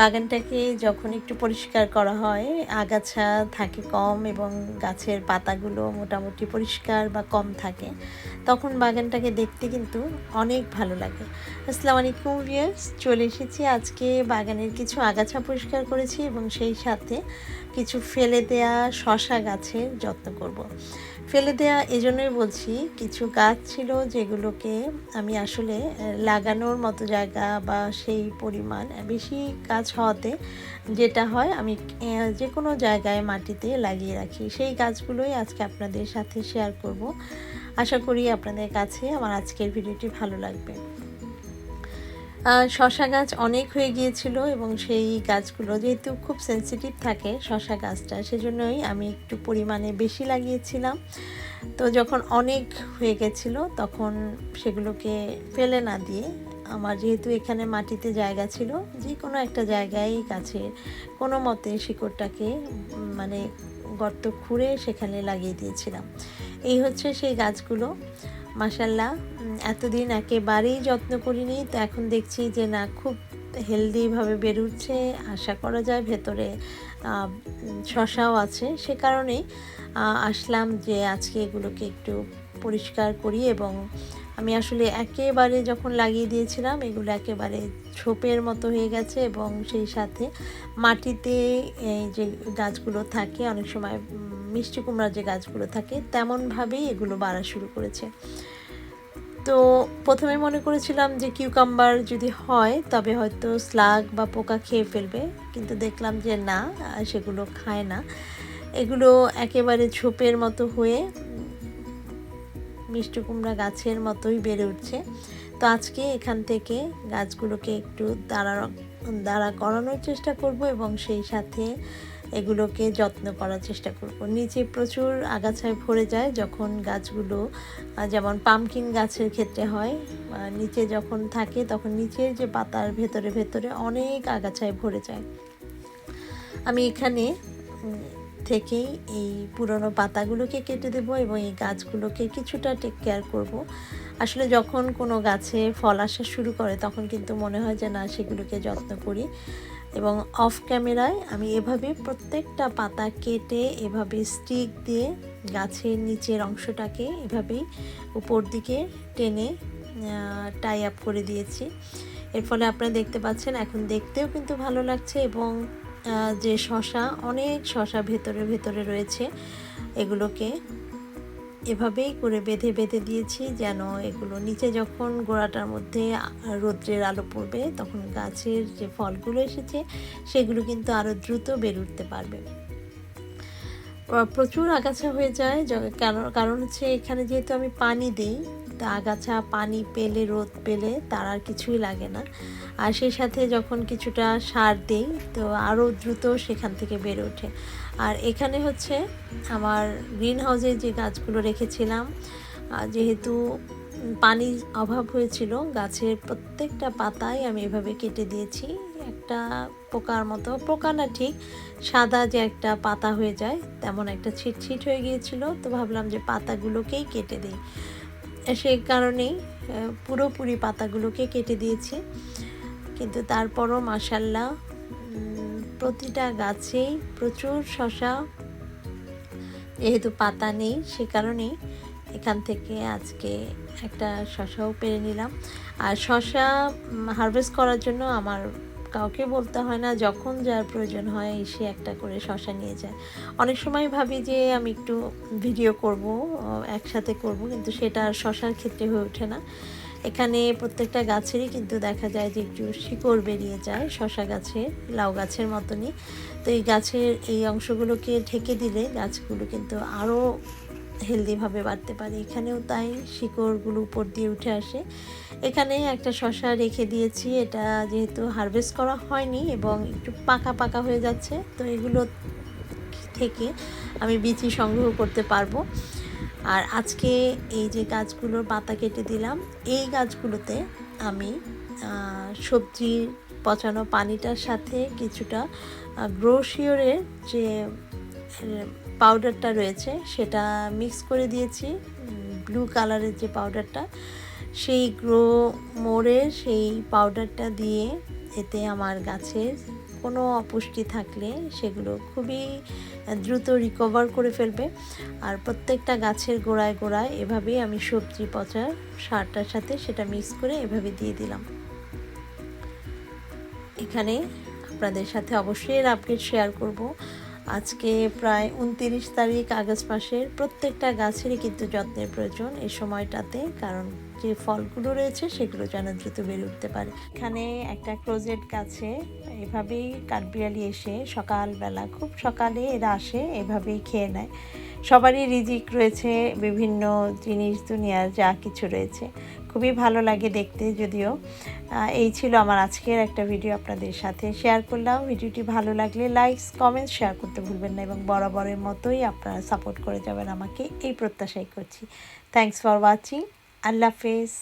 বাগানটাকে যখন একটু পরিষ্কার করা হয়, আগাছা থাকে কম এবং গাছের পাতাগুলো মোটামুটি পরিষ্কার বা কম থাকে, তখন বাগানটাকে দেখতে কিন্তু অনেক ভালো লাগে আসসালামু আলাইকুম ভিয়ার্স চলে এসেছি আজকে বাগানের কিছু আগাছা পরিষ্কার করেছি এবং সেই সাথে কিছু ফেলে দেয়া শশা গাছের যত্ন করব। ফেলে দেয়া এজন্যই বলছি, কিছু গাছ ছিল যেগুলোকে আমি আসলে লাগানোর মতো জায়গা বা সেই পরিমাণ বেশি গাছ হওয়াতে যেটা হয় আমি যে কোনো জায়গায় মাটিতে লাগিয়ে রাখি। সেই গাছগুলোই আজকে আপনাদের সাথে শেয়ার করব। আশা করি আপনাদের কাছে আমার আজকের ভিডিওটি ভালো লাগবে। শশা গাছ অনেক হয়ে গিয়েছিল এবং সেই গাছগুলো যেহেতু খুব সেন্সিটিভ থাকে শশা গাছটা, সেজন্যই আমি একটু পরিমাণে বেশি লাগিয়েছিলাম। তো যখন অনেক হয়ে গেছিল তখন সেগুলোকে ফেলে না দিয়ে আমার যেহেতু এখানে মাটিতে জায়গা ছিল যে কোনো একটা জায়গায় গাছের কোনো মতে শিকড়টাকে মানে গর্ত খুঁড়ে সেখানে লাগিয়ে দিয়েছিলাম। এই হচ্ছে সেই গাছগুলো। মাসাল্লাহ এতদিন একেবারেই যত্ন করিনি, তো এখন দেখছি যে না, খুব হেলদিভাবে উঠছে আশা করা যায় ভেতরে শশাও আছে। সে কারণেই আসলাম যে আজকে এগুলোকে একটু পরিষ্কার করি এবং আমি আসলে একেবারে যখন লাগিয়ে দিয়েছিলাম, এগুলো একেবারে ছোপের মতো হয়ে গেছে এবং সেই সাথে মাটিতে এই যে গাছগুলো থাকে, অনেক সময় মিষ্টি কুমড়ার যে গাছগুলো থাকে, তেমনভাবেই এগুলো বাড়া শুরু করেছে। তো প্রথমে মনে করেছিলাম যে কিউকাম্বার যদি হয়, তবে হয়তো স্লাগ বা পোকা খেয়ে ফেলবে। কিন্তু দেখলাম যে না সেগুলো খায় না। এগুলো একেবারে ঝোপের মতো হয়ে মিষ্টি কুমড়া গাছের মতোই বেড়ে উঠছে। তো আজকে এখান থেকে গাছগুলোকে একটু দাঁড়া দাঁড়া করানোর চেষ্টা করব এবং সেই সাথে এগুলোকে যত্ন করার চেষ্টা করব। নিচে প্রচুর আগাছায় ভরে যায় যখন গাছগুলো যেমন পামকিন গাছের ক্ষেত্রে হয় নিচে যখন থাকে তখন নিচের যে পাতার ভেতরে ভেতরে অনেক আগাছায় ভরে যায়। আমি এখানে থেকেই এই পুরনো পাতাগুলোকে কেটে দেব এবং এই গাছগুলোকে কিছুটা টেক কেয়ার করব। আসলে যখন কোনো গাছে ফল আসা শুরু করে তখন কিন্তু মনে হয় যে না, সেগুলোকে যত্ন করি। এবং অফ ক্যামেরায় আমি এভাবে প্রত্যেকটা পাতা কেটে এভাবে স্টিক দিয়ে গাছের নিচের অংশটাকে এভাবেই উপর দিকে টেনে টাই আপ করে দিয়েছি। এর ফলে আপনারা দেখতে পাচ্ছেন, এখন দেখতেও কিন্তু ভালো লাগছে এবং যে শশা, অনেক শশা ভেতরে ভেতরে রয়েছে এগুলোকে এভাবেই করে বেঁধে বেঁধে দিয়েছি যেন এগুলো নিচে যখন গোড়াটার মধ্যে রৌদ্রের আলো পড়বে, তখন গাছের যে ফলগুলো এসেছে, সেগুলো কিন্তু আরও দ্রুত বেড়ে উঠতে পারবে। প্রচুর আগাছা হয়ে যায় কারণ কারণ হচ্ছে এখানে যেহেতু আমি পানি দিই তা আগাছা, পানি পেলে, রোদ পেলে তার আর কিছুই লাগে না। আর সেই সাথে যখন কিছুটা সার দেই, তো আরও দ্রুত সেখান থেকে বেড়ে ওঠে। আর এখানে হচ্ছে আমার গ্রিন হাউসে যে গাছগুলো রেখেছিলাম যেহেতু পানির অভাব হয়েছিল, গাছের প্রত্যেকটা পাতায় আমি এভাবে কেটে দিয়েছি। একটা পোকার মতো, পোকা না ঠিক, সাদা যে একটা পাতা হয়ে যায়, তেমন একটা ছিট ছিট হয়ে গিয়েছিল। তো ভাবলাম যে পাতাগুলোকেই কেটে দিই। সেই কারণেই পুরোপুরি পাতাগুলোকে কেটে দিয়েছি। কিন্তু তারপরও মাসাল্লাহ প্রতিটা গাছেই প্রচুর শশা, যেহেতু পাতা নেই, সে কারণেই এখান থেকে আজকে একটা শশাও পেরে নিলাম। আর শশা হারভেস্ট করার জন্য আমার কাউকে বলতে হয় না, যখন যার প্রয়োজন হয় এসে একটা করে শশা নিয়ে যায়। অনেক সময় ভাবি যে আমি একটু ভিডিও করব একসাথে করব, কিন্তু সেটা আর শশার ক্ষেত্রে হয়ে ওঠে না। এখানে প্রত্যেকটা গাছেরই কিন্তু দেখা যায় যে একটু শিকড় বেরিয়ে যায়, শশা গাছে, লাউ গাছের মতনই। তো এই গাছের এই অংশগুলোকে ঢেকে দিলে গাছগুলো কিন্তু আরও হেলদিভাবে বাড়তে পারে। এখানেও তাই শিকড়গুলো উপর দিয়ে উঠে আসে। এখানে একটা শশা রেখে দিয়েছি। এটা যেহেতু হারভেস্ট করা হয়নি এবং একটু পাকা পাকা হয়ে যাচ্ছে, তো এগুলো থেকে আমি বিচি সংগ্রহ করতে পারব। আর আজকে এই যে গাছগুলোর পাতা কেটে দিলাম, এই গাছগুলোতে আমি সবজির পচানো পানিটার সাথে কিছুটা গ্রোশিওরের যে পাউডারটা রয়েছে, সেটা মিক্স করে দিয়েছি। ব্লু কালারের যে পাউডারটা সেই গ্রো মোড়ের সেই পাউডারটা দিয়ে এতে আমার গাছের কোনো অপুষ্টি থাকলে সেগুলো খুবই দ্রুত রিকভার করে ফেলবে। আর প্রত্যেকটা গাছের গোড়ায় গোড়ায় এভাবেই আমি সবজি, পচা সারটার সাথে সেটা মিক্স করে এভাবে দিয়ে দিলাম। এখানে আপনাদের সাথে অবশ্যই এর আপডেট শেয়ার করব। আজকে প্রায় উনতিরিশ তারিখ আগস্ট মাসের প্রত্যেকটা গাছেরই কিন্তু যত্নের প্রয়োজন এই সময়টাতে, কারণ যে ফলগুলো রয়েছে সেগুলো যেন দ্রুত বেড়ে উঠতে পারে। এখানে একটা ক্লোজেট গাছে এভাবেই কাঠবিড়ালি এসে সকালবেলা, খুব সকালে এরা আসে, এভাবেই খেয়ে নেয়। সবারই রিজিক রয়েছে বিভিন্ন জিনিস দুনিয়ার যা কিছু রয়েছে। খুবই ভালো লাগে দেখতে যদিও। এই ছিল আমার আজকের একটা ভিডিও আপনাদের সাথে শেয়ার করলাম। ভিডিওটি ভালো লাগলে লাইকস কমেন্টস শেয়ার করতে ভুলবেন না এবং বরাবরের মতোই আপনারা সাপোর্ট করে যাবেন আমাকে। এই প্রত্যাশাই করছি। থ্যাংকস ফর ওয়াচিং আল্লাহ হাফেজ।